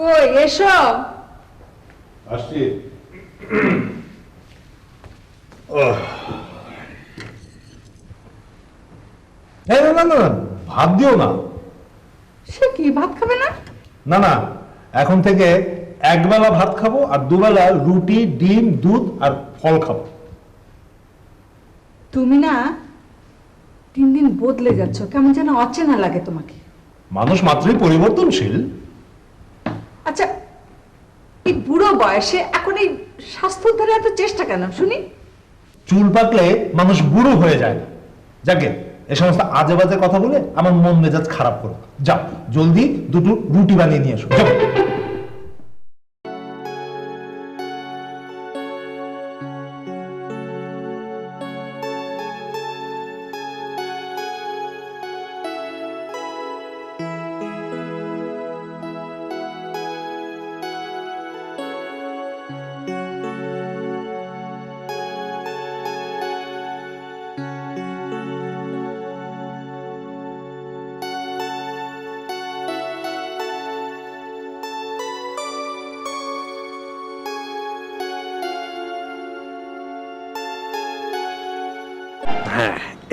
কই এসো। আসছি। এই না না না ভাত দিও না। সে কি ভাত খাবে না? না না এখন থেকে একবেলা ভাত খাব আর দুবেলা রুটি ডিম দুধ আর ফল খাব। তুমি না দিন দিন বদলে যাচ্ছ কেমন যেন অচেনা লাগে তোমাকে। মানুষ মাত্রই পরিবর্তনশীল আচ্ছা এই বুড়ো বয়সে এখন এই স্বাস্থ্য উদ্ধারে এত চেষ্টা কেন? শুনি। চুল পাকলে মানুষ বুড়ো হয়ে যায় না। যাকে এ সমস্ত আজে বাজে কথা বলে আমার মন মেজাজ খারাপ করো যাও, জলদি দুটো রুটি বানিয়ে নিয়ে আসো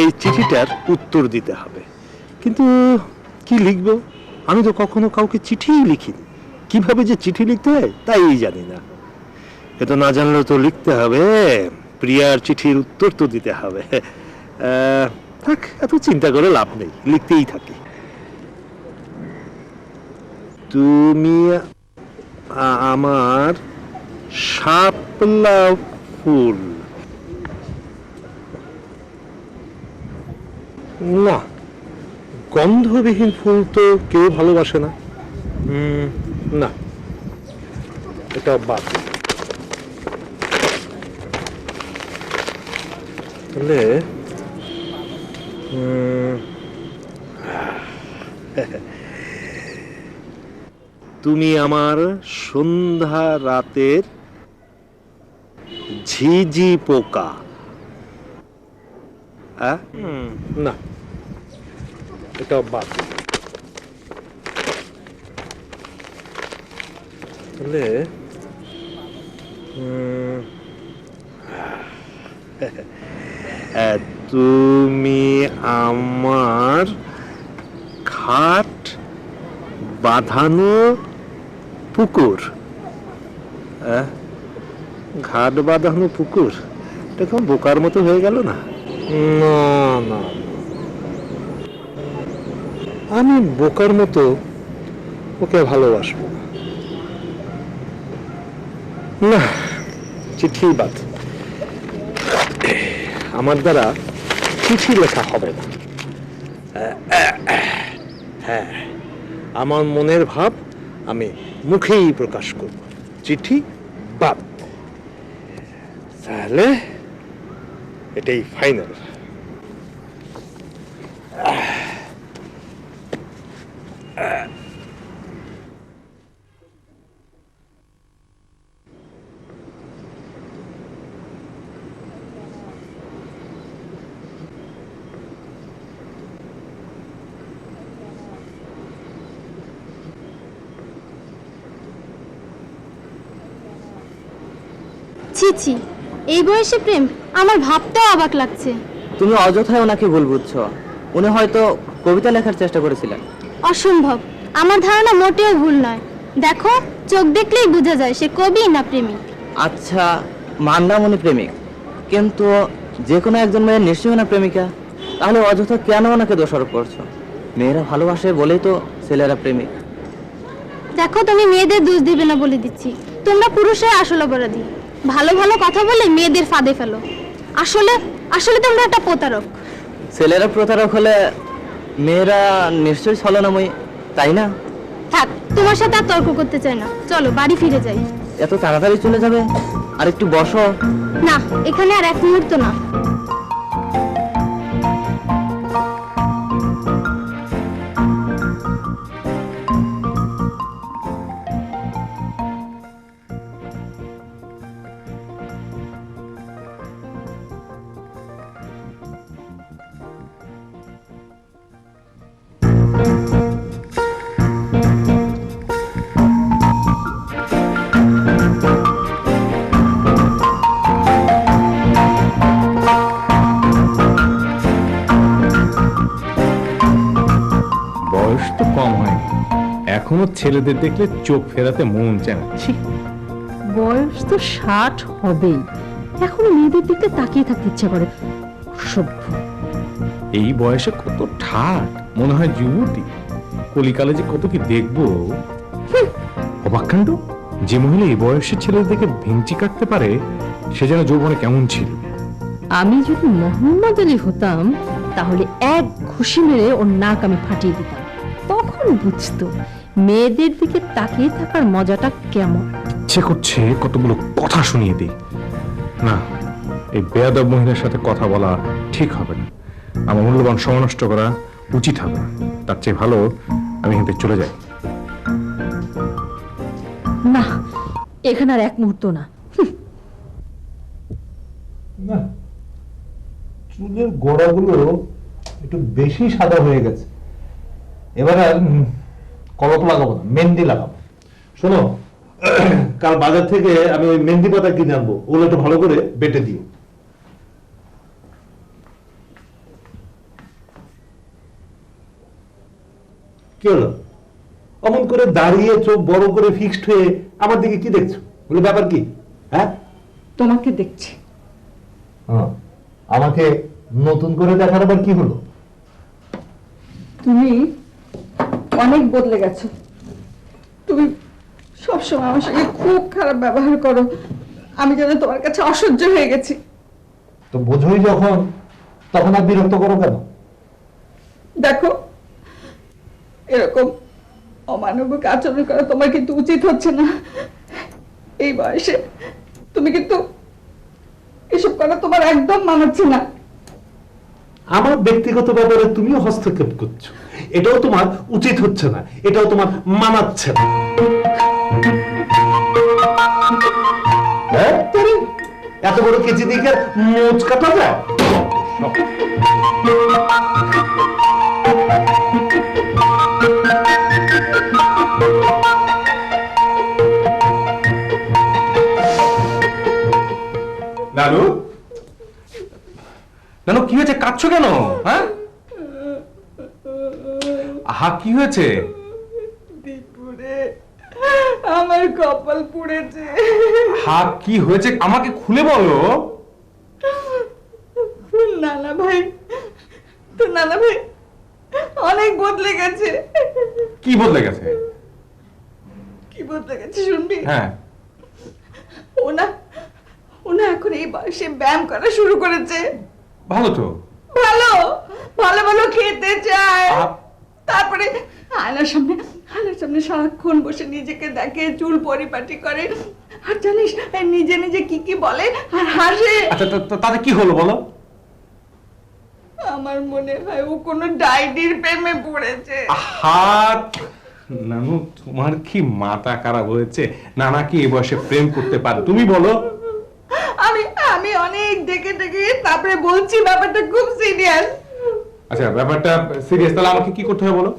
এই চিঠিটার উত্তর দিতে হবে। কিন্তু কি লিখব? আমি তো কখনো কাউকে চিঠিই লিখিনি। কীভাবে যে চিঠি লিখতে হয়, তাই জানি না। এ তো না জানলেও তো লিখতে হবে। প্রিয়ার চিঠির উত্তর তো দিতে হবে। থাক, এত চিন্তা করে লাভ নেই। লিখতেই থাকি। তুমি আমার শাপলা ফুল। না, গন্ধবিহীন ফুল তো কেউ ভালোবাসে না না, এটা বাদ। তাহলে তুমি আমার সন্ধ্যা রাতের ঝিঝি পোকা হুম, না। এটা বাদ। তাহলে তুমি আমার খাট বাঁধানো পুকুর। ঘাট বাঁধানো পুকুর। এটা বোকার মতো হয়ে গেল না? না না। আমি বোকার মতো ওকে ভালোবাসবো। না। চিঠি বাদ। আমার দ্বারা চিঠি লেখা হবে না। হ্যাঁ আমার মনের ভাব আমি মুখেই প্রকাশ করব। চিঠি বাদ। তাহলে এটাই ফাইনাল ছি ছি। এই বয়সে প্রেম আমার ভাবতেও অবাক লাগছে। তুমি অযথায় ওনাকে ভুল বুঝছ। উনি হয়তো কবিতা লেখার চেষ্টা করেছিলেন। অসম্ভব। আমার ধারণা মোটেও ভুল নয়। দেখো চোখ দেখলেই বোঝা যায় সে কবি না প্রেমিক। আচ্ছা মানলাম উনি প্রেমিক। কিন্তু যে কোনো একজন মেয়ের নিশ্চয়ই না প্রেমিকা। তাহলে অযথা কেন ওনাকে দোষারোপ করছ? মেয়েরা ভালোবাসে বলেই তো ছেলেরা প্রেমিক। দেখো তুমি মেয়েদের দোষ দিবে না বলে দিচ্ছি। তোমরা পুরুষরা আসল অপরাধী। ভালো ভালো কথা বলে মেয়েদের ফাঁদে ফেলো। আসলে আসলে তোমরা একটা প্রতারক। ছেলেরা প্রতারক হলে মেয়েরা নিশ্চয়ই ছলনাময়ী তাই না? থাক তোমার সাথে আর তর্ক করতে চাই না। চলো বাড়ি ফিরে যাই। এত তাড়াতাড়ি চলে যাবে? আর একটু বসো। না এখানে আর এক মুহূর্ত না। এখনও ছেলেদের দেখলে চোখ ফেরাতে মন চায় না। ছি বয়স তো ষাট হবেই। এখনও মেয়েদের দিকে তাকিয়ে থাকতে ইচ্ছা করে। সভ্য এই বয়সে কত ঠাট মনে হয় যুবতী। কলিকালে যে কত কি দেখব। হুঁ, অবাক কাণ্ড? যে মহিলা এই বয়সের ছেলেদেরকে ভেঙচি কাটতে পারে সে যেন যৌবনে কেমন ছিল। আমি যদি মোহাম্মদ আলী হতাম তাহলে এক ঘুষি মেরে ওর নাক আমি ফাটিয়ে দিতাম। তখন বুঝতো মেয়েদের দিকে তাকিয়ে থাকার মজাটা কেমন? ইচ্ছে করছে কতগুলো কথা শুনিয়ে দিই। না এই বেয়াদব মহিলার সাথে কথা বলা ঠিক হবে না। আমার মূল্যবান সময় নষ্ট করা উচিত হবে না। তার চেয়ে ভালো আমি এখান থেকে চলে যাই। না এখানে আর এক মুহূর্ত না। না চুলের গোড়াগুলো একটু বেশি সাদা হয়ে গেছে। এবার আর কলপ লাগাবো না মেহেন্দি লাগাবো। শোনো কাল বাজার থেকে আমি ওই মেহেন্দি পাতা কিনে আনব ওগুলো একটু ভালো করে বেটে দিও। কি হলো? অমন করে দাঁড়িয়ে চোখ বড় করে ফিক্সড হয়ে আমার দিকে কি দেখছ? বলে ব্যাপার কি? হ্যাঁ? তোমাকে দেখছি। হ্যাঁ, আমাকে নতুন করে দেখার আবার কি হলো? তুমি অনেক বদলে গেছো। তুমি সবসময় আমার সঙ্গে খুব খারাপ ব্যবহার করো। আমি যেন তোমার কাছে অসহ্য হয়ে গেছি। তো বোঝোই যখন তখন আর বিরক্ত করো কেন? দেখো এরকম অমানবিক আচরণ করা তোমার কিন্তু উচিত হচ্ছে না। এই বয়সে তুমি কিন্তু এসব করা তোমার একদম মানাচ্ছে না। আমার ব্যক্তিগত ব্যাপারে তুমিও হস্তক্ষেপ করছ। এটাও তোমার উচিত হচ্ছে না এটাও তোমার মানাচ্ছে না। হ্যাঁ? এত বড় কেচি দিকে মোচ কাটা যায়? নানু নানু কি হয়েছে? কাঁদছো কেন? হ্যাঁ? আহা কি হয়েছে? আমার কপাল পুড়েছে। হা কি হয়েছে? আমাকে খুলে বলো। নানা ভাই তো নানা ভাই অনেক বদলে গেছে। কি বদলে গেছে? কি বদলে গেছে শুনবি? হ্যাঁ। ওনা ওনা এখন এই বয়সে ব্যায়াম করা শুরু করেছে। ভালো তো। ভালো ভালো ভালো খেতে চায়। তারপরে আয়নার সামনে আয়নার সামনে সারাক্ষণ বসে নিজেকে দেখে চুল পরিপাটি করে। আর জানিস নিজে নিজে কি কি বলে আর হাসে। আচ্ছা তাতে কি হলো বলো? আমার মনে হয় ও কোনো ডাইনির প্রেমে পড়েছে। হাত নানু তোমার কি মাথা খারাপ হয়েছে? নানা কি এ বয়সে প্রেম করতে পারে? তুমি বলো। আমি আমি অনেক ডেকে ডেকে তারপরে বলছি ব্যাপারটা খুব সিরিয়াস আচ্ছা ব্যাপারটা সিরিয়াস তাহলে আমাকে কি করতে হবে বলো?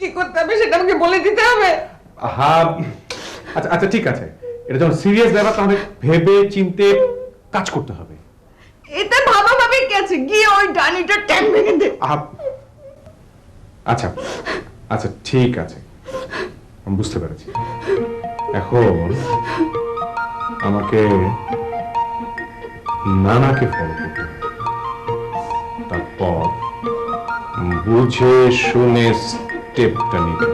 কি করতে হবে সেটা আমাকে বলে দিতে হবে। হা আচ্ছা আচ্ছা ঠিক আছে। এটা যখন সিরিয়াস ব্যাপার তাহলে ভেবে চিনতে কাজ করতে হবে। এটা ভাবা ভাবে গেছে গিয়ে ওই ডানিটা ট্যাং ভেঙে দে। আচ্ছা আচ্ছা ঠিক আছে। আমি বুঝতে পেরেছি। এখন আমাকে নানাকে ফলো করতে হবে। বুঝে শুনে স্টেপটা নিতে।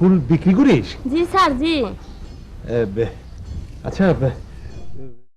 ফুল বিক্রি করিস? জি স্যার জি। আচ্ছা